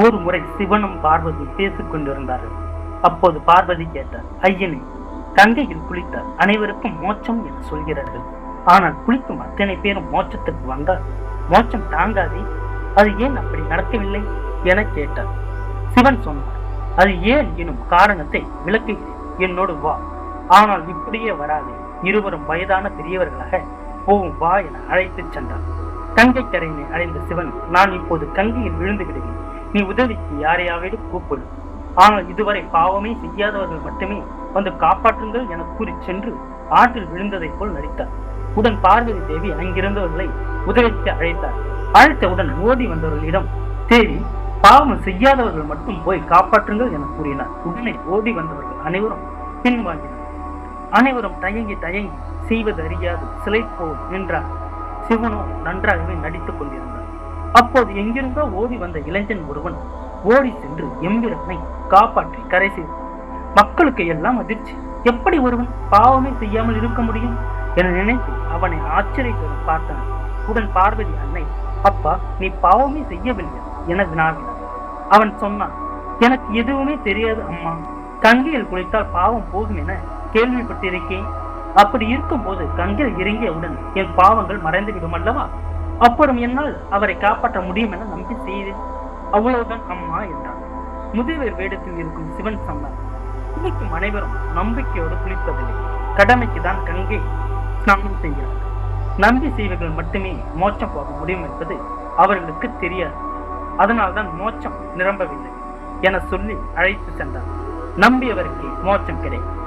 ஒரு முறை சிவனும் பார்வதி பேசிக் கொண்டிருந்தார்கள். அப்போது பார்வதி கேட்டார் ஐயனே கங்கையில் குளித்தார் அனைவருக்கும் மோட்சம் என சொல்கிறார்கள். ஆனால் குளிக்கும் அத்தனை பேரும் மோட்சத்துக்கு வந்தால் மோட்சம் தாங்காதே. அது ஏன் அப்படி நடக்கவில்லை? என கேட்டார். சிவன் சொன்னார் அது ஏன் எனும் காரணத்தை விளக்குகிறேன். என்னோடு வா. ஆனால் இப்படியே வராது. இருவரும் வயதான பெரியவர்களாக போவும் வா என அழைத்துச் சென்றார். கங்கை கரையினை அடைந்த சிவன் நான் இப்போது கங்கையில் விழுந்து விடுவேன் நீ உதவிக்கு யாரையாவது கூப்பிடு. ஆனால் இதுவரை பாவமே செய்யாதவர்கள் மட்டுமே வந்து காப்பாற்றுங்கள் என கூறி சென்று ஆற்றில் விழுந்ததைப் போல் நடித்தார். உடன் பார்வதி தேவி அங்கிருந்தவர்களை உதவிக்கு அழைத்தார். அழைத்தவுடன் ஓடி வந்தவர்களிடம் தேவி பாவம் செய்யாதவர்கள் மட்டும் போய் காப்பாற்றுங்கள் என கூறினார். உடனே ஓடி வந்தவர்கள் அனைவரும் பின்வாங்கினர். அனைவரும் தயங்கி தயங்கி செய்வது அறியாது சிலை போல் நின்றார் சிவனோ நன்றாகவே நடித்துக் கொண்டிருந்தார். அப்போது எங்கிருந்தோ ஓடி வந்த இளைஞன் ஒருவன் ஓடி சென்று எம்பிரனை காப்பாற்றி கரை செய்தான். மக்களுக்கு எல்லாம் அதிர்ச்சி. எப்படி ஒருவன் பாவமே செய்யாமல் இருக்க முடியும் என நினைத்து அவனை ஆச்சரியத்துடன் பார்த்தான். உடன் பார்வதி அன்னை அப்பா நீ பாவமே செய்யவில்லை என வினாவினான் அவன் சொன்னான் எனக்கு எதுவுமே தெரியாது அம்மா. கங்கையில் குளித்தால் பாவம் போகும் என கேள்விப்பட்டிருக்கேன். அப்படி இருக்கும்போது கங்கையில் இறங்கியவுடன் என் பாவங்கள் மறைந்து விடும் அல்லவா? அப்புறம் என்னால் அவரை காப்பாற்ற முடியும் என நம்பி செய்தேன். அவ்வளவுதான் அம்மா என்றான். முதியவர் வேடத்தில் இருக்கும் சிவன் சம்பர் குளிக்கும் அனைவரும் நம்பிக்கையோடு குளிப்பதில்லை கடமைக்கு தான் கங்கை ஸ்நானம் செய்கிறார். நம்பி செய்வர்கள் மட்டுமே மோட்சம் போக முடியும் என்பது அவர்களுக்கு தெரியாது. அதனால்தான் மோட்சம் நிரம்பவில்லை என சொல்லி அழைத்து சென்றார். நம்பியவருக்கு மோட்சம் கிடைக்கும்.